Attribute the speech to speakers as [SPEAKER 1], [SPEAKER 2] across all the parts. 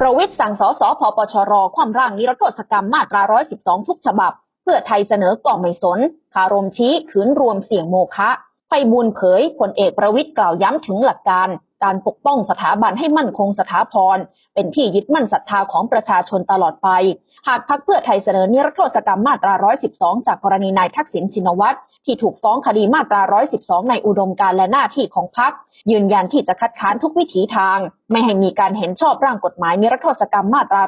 [SPEAKER 1] ประวิทย์สั่งสสพปชรความร่างนิรโทษกรรมมาตรา 112 ทุกฉบับ เพื่อไทยเสนอก่อไม่สน คารมชี้ขืนรวมเสี่ยงโมฆะไปบุญเผยพลเอกประวิทย์กล่าวย้ำถึงหลักการ การปกป้องสถาบันให้มั่นคงสถาพร เป็นที่ยึดมั่นศรัทธาของประชาชนตลอดไป หากพักเพื่อไทยเสนอนิรโทษกรรมมาตรา 112 จากกรณีนายทักษิณชินวัตรที่ถูกฟ้องคดีมาตรา 112 ในอุดมการและหน้าที่ของพักยืนยันที่จะคัดค้านทุกวิถีทาง ไม่ให้มีการเห็นชอบร่างกฎหมายนิรโทษกรรมมาตรา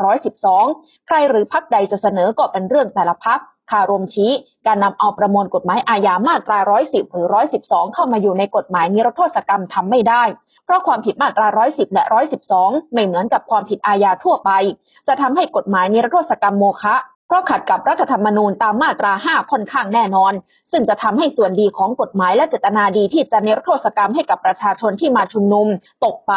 [SPEAKER 1] 112 ใครหรือพักใดจะเสนอก็เป็นเรื่องแต่ละพักคารมชี้ การนำเอาประมวลกฎหมายอาญามาตรา 110 หรือ 112 เข้ามาอยู่ในกฎหมายนิรโทษกรรมทำไม่ได้ เพราะความผิดมาตรา 110 และ 112 ไม่เหมือนกับความผิดอาญาทั่วไป จะทำให้กฎหมายนิรโทษกรรมโมฆะเพราะขัดกับรัฐธรรมนูญตามมาตรา 5 ค่อนข้างแน่นอน ซึ่งจะทำให้ส่วนดีของกฎหมายและเจตนาดีที่จะนิรโทษกรรมให้กับประชาชนที่มาชุมนุม ตกไป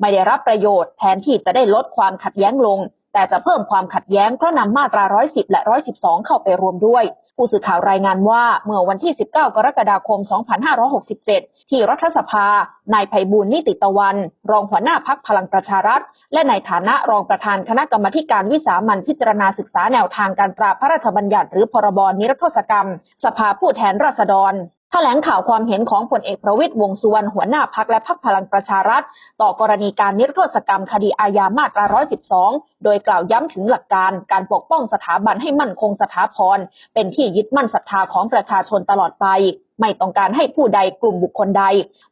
[SPEAKER 1] ไม่ได้รับประโยชน์ แทนที่จะได้ลดความขัดแย้งลง แต่จะเพิ่มความขัดแย้งเพราะนำมาตรา 110 และ 112 เข้าไปรวมด้วย ผู้สื่อข่าวรายงานว่าเมื่อวันที่ 19 กรกฎาคม 2567 ที่รัฐสภา นายไพบูลนิติตะวัน รองหัวหน้าพักพลังประชารัฐ และในฐานะรองประธานคณะกรรมการวิสามันพิจารณาศึกษาแนวทางการตราพระราชบัญญัติหรือพรบนิรโทษกรรม สภาผู้แทนราษฎร ถลงข่าวความเห็นของผลเอกประวิตยวงสุวรรณหัวหน้าพักและพักพลังประชารัฐ ต่อกรณีการนิรโทษกรรมคดีอาญามาตรา 112 โดยกล่าวย้ำถึงหลักการการปกป้องสถาบันให้มั่นคงสถาพร เป็นที่ยึดมั่นศรัทธาของประชาชนตลอดไป ไม่ต้องการให้ผู้ใดกลุ่มบุคคลใด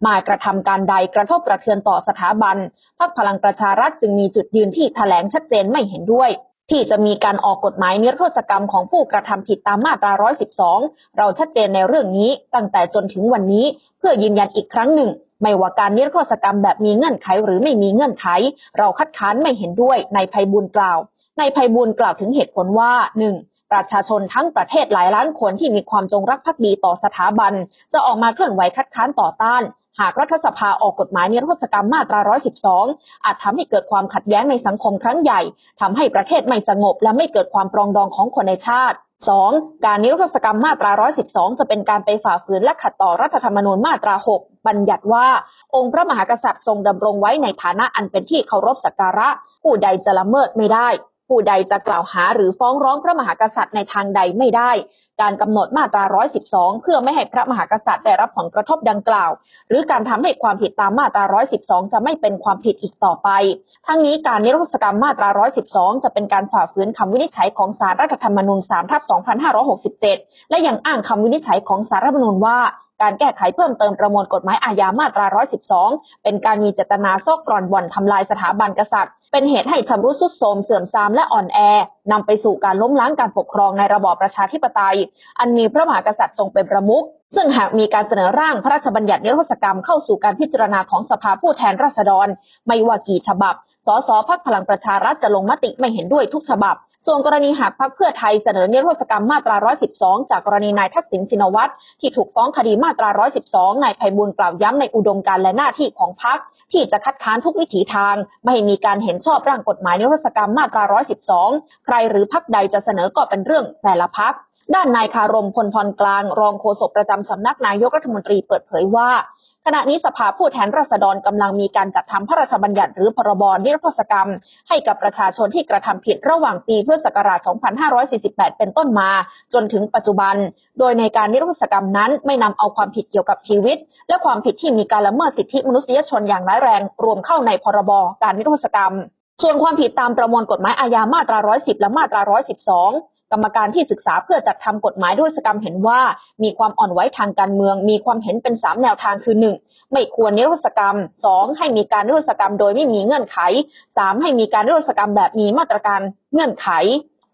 [SPEAKER 1] มากระทำการใดกระทบกระเทือนต่อสถาบันพักพลังประชารัฐจึงมีจุดยืนที่แถลงชัดเจนไม่เห็นด้วย ที่จะมีการออกกฎหมายนิรโทษกรรมของผู้กระทำผิดตามมาตรา 112 เราชัดเจนในเรื่องนี้ตั้งแต่จนถึงวันนี้เพื่อยืนยันอีกครั้งหนึ่ง ไม่ว่าการนิรโทษกรรมแบบมีเงื่อนไขหรือไม่มีเงื่อนไข เราคัดค้านไม่เห็นด้วยในภัยบุญกล่าว ในภัยบุญกล่าวถึงเหตุผลว่า 1. ประชาชนทั้งประเทศหลายล้านคนที่มีความจงรักภักดีต่อสถาบัน จะออกมาเคลื่อนไหวคัดค้านต่อต้าน หากรัฐสภาออกกฎหมายนิรโทษกรรมมาตรา 112 อาจทำให้เกิดความขัดแย้งในสังคมครั้งใหญ่ทำให้ประเทศไม่สงบ และไม่เกิดความปรองดองของคนในชาติ 2. การนิรโทษกรรมมาตรา 112 จะเป็นการไปฝ่าฝืนและขัดต่อรัฐธรรมนูญมาตรา 6 บัญญัติว่า องค์พระมหากษัตริย์ทรงดำรงไว้ในฐานะอันเป็นที่เคารพสักการะ ผู้ใดจะละเมิดไม่ได้ ผู้ใดจะกล่าวหาหรือฟ้องร้องพระมหากษัตริย์ในทางใดไม่ได้ การกำหนดมาตรา 112 เพื่อไม่ให้พระมหากษัตริย์ได้รับผลกระทบดังกล่าว หรือการทำให้ความผิดตามมาตรา 112 จะไม่เป็นความผิดอีกต่อไป ทั้งนี้การนิรโทษกรรมมาตรา 112 จะเป็นการฝ่าฝืนคำวินิจฉัยของสารรัฐธรรมนูญ3ทับ2567 และยังอ้างคำวินิจฉัยของสารรัฐธรรมนูญว่า การแก้ไขเพิ่มเติมประมวลกฎหมายอาญามาตรา 112 เป็นการมีเจตนาซอกกร่อนบ่อนทำลายสถาบันกษัตริย์ เป็นเหตุให้ชำรุดสุดโทรมเสื่อมทรามและอ่อนแอนำไปสู่การล้มล้างการปกครองในระบอบประชาธิปไตย อันมีพระมหากษัตริย์ทรงเป็นประมุขซึ่งหากมีการเสนอร่างพระราชบัญญัตินิรโทษกรรมเข้าสู่การพิจารณาของสภาผู้แทนราษฎร ไม่ว่ากี่ฉบับ สสพักพลังประชารัฐจะลงมติไม่เห็นด้วยทุกฉบับ ส่วนกรณีหากพักเพื่อไทยเสนอนิรโทษกรรมมาตรา 112 จากกรณีนายทักษิณชินวัตรที่ถูกฟ้องคดีมาตรา 112 นายไพบุญกล่าวย้ำในอุดมการและหน้าที่ของพักที่จะคัดค้านทุกวิถีทาง ไม่ให้มีการเห็นชอบร่างกฎหมายนิรโทษกรรมมาตรา 112 ใครหรือพักใดจะเสนอก็เป็นเรื่องแต่ละพักด้านนายคารมพลพรกลาง รองโฆษกประจำสำนักนายกรัฐมนตรีเปิดเผยว่า ขณะนี้สภาผู้แทนราษฎรกำลังมีการจัดทำพระราชบัญญัติหรือพรบนิรโทษกรรม ให้กับประชาชนที่กระทำผิดระหว่างปีพุทธศักราช 2548 เป็นต้นมา จนถึงปัจจุบัน โดยในการนิรโทษกรรมนั้นไม่นำเอาความผิดเกี่ยวกับชีวิต และความผิดที่มีการละเมิดสิทธิมนุษยชนอย่างร้ายแรง รวมเข้าในพรบการนิรโทษกรรม ส่วนความผิดตามประมวลกฎหมายอาญามาตรา 110 และมาตรา 112 กรรมการที่ศึกษาเพื่อจัดทำกฎหมายด้วยกรรมเห็นว่า มีความอ่อนไหวทางการเมือง มีความเห็นเป็นสามแนวทางคือหนึ่งไม่ควรนิรุษกรรมสองให้มีการนิรุษกรรมโดยไม่มีเงื่อนไขสามให้มีการนิรุษกรรมแบบมีมาตรการเงื่อนไข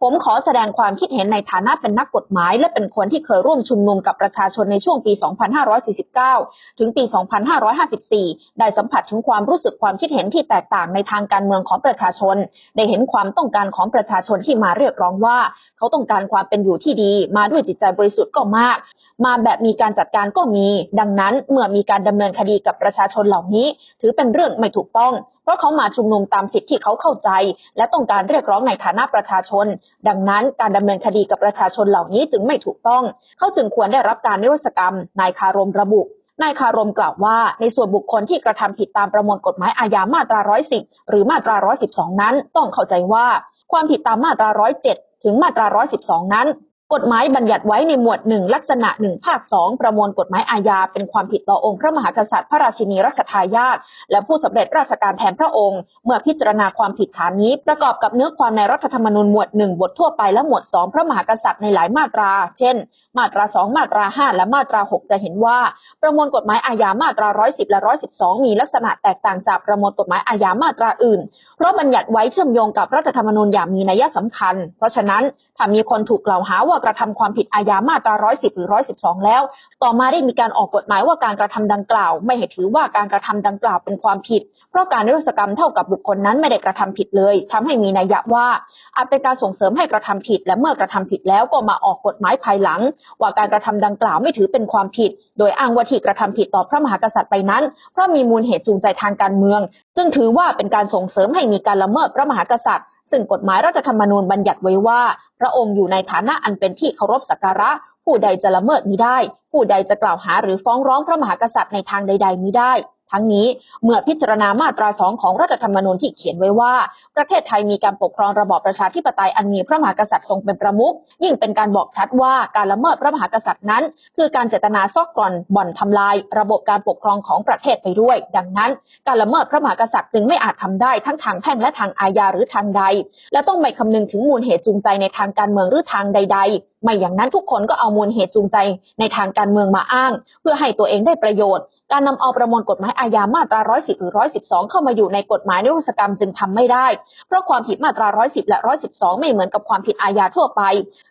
[SPEAKER 1] ผมขอแสดงความคิดเห็นในฐานะเป็นนักกฎหมาย และเป็นคนที่เคยร่วมชุมนุมกับประชาชนในช่วงปี 2549 ถึงปี 2554 ได้สัมผัสถึงความรู้สึกความคิดเห็นที่แตกต่างในทางการเมืองของประชาชน ได้เห็นความต้องการของประชาชนที่มาเรียกร้องว่า เขาต้องการความเป็นอยู่ที่ดี มาด้วยจิตใจบริสุทธิ์ก็มาก มาแบบมีการจัดการก็มี ดังนั้นเมื่อมีการดำเนินคดีกับประชาชนเหล่านี้ ถือเป็นเรื่องไม่ถูกต้อง ราะเขามาชุมนุมตามสิทธิที่เขาเข้าใจ และต้องการเรียกร้องในฐานะประชาชน ดังนั้นการดำเนินคดีกับประชาชนเหล่านี้จึงไม่ถูกต้อง เขาจึงควรได้รับการนิรศกรรม นายคารมระบุนายคารมกล่าวว่า ในส่วนบุคคลที่กระทำผิดตามประมวลกฎหมายอาญามาตรา 110 หรือมาตรา 112 นั้น ต้องเข้าใจว่า ความผิดตามมาตรา 107 ถึงมาตรา 112 นั้น กฎหมายบัญญัติไว้ในหมวด1ลักษณะ1ภาค2ประมวลกฎหมายอาญาเป็นความผิดต่อองค์พระมหากษัตริย์พระราชินีรัชทายาทและผู้สำเร็จราชการแทนพระองค์ เมื่อพิจารณาความผิดฐานนี้ ประกอบกับเนื้อความในรัฐธรรมนูญหมวด1บททั่วไปและหมวด2พระมหากษัตริย์ในหลายมาตรา เช่น มาตรา2มาตรา5และมาตรา6จะเห็นว่า ประมวลกฎหมายอาญามาตรา110และ112มีลักษณะแตกต่างจากประมวลกฎหมายอาญามาตราอื่น เพราะบัญญัติไว้เชื่อมโยงกับรัฐธรรมนูญอย่างมีนัยสำคัญ เพราะฉะนั้นถ้ามีคนถูกกล่าวหาว่ากระทำความผิดอาญามาตรา 110 หรือ 112 แล้ว ต่อมาได้มีการออกกฎหมายว่าการกระทำดังกล่าว ไม่ให้ถือว่าการกระทำดังกล่าวเป็นความผิด เพราะการนิรศกรรมเท่ากับบุคคลนั้นไม่ได้กระทำผิดเลยทำให้มีนัยยะว่าอาจเป็นการส่งเสริมให้กระทำผิด และเมื่อกระทำผิดแล้วก็มาออกกฎหมายภายหลัง ว่าการกระทำดังกล่าวไม่ถือเป็นความผิด โดยอ้างว่าที่กระทำผิดต่อพระมหากษัตริย์ไปนั้น เพราะมีมูลเหตุจูงใจทางการเมือง ซึ่งถือว่าเป็นการส่งเสริมให้มีการละเมิดพระมหากษัตริย์ซึ่งกฎหมายรัฐธรรมนูญบัญญัติไว้ว่า พระองค์อยู่ในฐานะอันเป็นที่เคารพสักการะ ผู้ใดจะละเมิดมิได้ ผู้ใดจะกล่าวหาหรือฟ้องร้องพระมหากษัตริย์ในทางใด ๆมิได้ ทั้งนี้เมื่อพิจารณามาตราสองของรัฐธรรมนูญที่เขียนไว้ว่า ประเทศไทยมีการปกครองระบอบประชาธิปไตยอันมีพระมหากษัตริย์ทรงเป็นประมุขยิ่งเป็นการบอกชัดว่าการละเมิดพระมหากษัตริย์นั้น คือการเจตนาซอกกร่อนบ่อนทำลาย ระบบการปกครองของประเทศไปด้วย ดังนั้น การละเมิดพระมหากษัตริย์จึงไม่อาจทำได้ทั้งทางแพ่งและทางอาญาหรือทางใด และต้องไม่คำนึงถึงมูลเหตุจูงใจในทางการเมืองหรือทางใด ๆไม่อย่างนั้นทุกคนก็เอามูลเหตุจูงใจในทางการเมืองมาอ้าง เพื่อให้ตัวเองได้ประโยชน์ การนำเอาประมวลกฎหมายอาญามาตรา 110 หรือ 112 เข้ามาอยู่ในกฎหมายนิรโทษกรรมจึงทำไม่ได้เพราะความผิดมาตรา 110 และ 112 ไม่เหมือนกับความผิดอาญาทั่วไป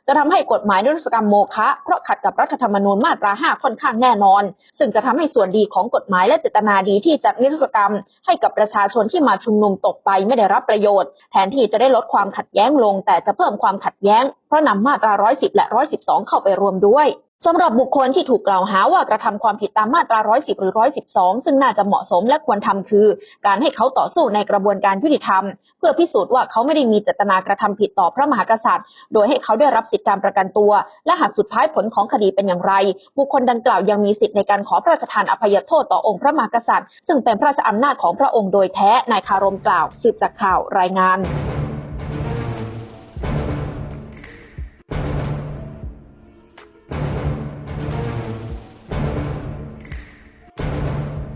[SPEAKER 1] จะทำให้กฎหมายนิรโทษกรรมโมฆะเพราะขัดกับรัฐธรรมนูญมาตรา 5 ค่อนข้างแน่นอน ซึ่งจะทำให้ส่วนดีของกฎหมายและเจตนาดีที่จะนิรโทษกรรม ให้กับประชาชนที่มาชุมนุมตกไปไม่ได้รับประโยชน์ แทนที่จะได้ลดความขัดแย้งลง แต่จะเพิ่มความขัดแย้ง เพราะนำมาตรา 110 และ 112 เข้าไปรวมด้วย สำหรับบุคคลที่ถูกกล่าวหาว่ากระทำความผิดตามมาตรา 110 หรือ 112 ซึ่งน่าจะเหมาะสมและควรทำคือ การให้เขาต่อสู้ในกระบวนการยุติธรรม เพื่อพิสูจน์ว่าเขาไม่ได้มีเจตนากระทำผิดต่อพระมหากษัตริย์ โดยให้เขาได้รับสิทธิการประกันตัว และหากสุดท้ายผลของคดีเป็นอย่างไร บุคคลดังกล่าวยังมีสิทธิในการขอพระราชทานอภัยโทษต่อองค์พระมหากษัตริย์ ซึ่งเป็นพระราชอำนาจของพระองค์โดยแท้นายคารมกล่าว สืบจากข่าวรายงาน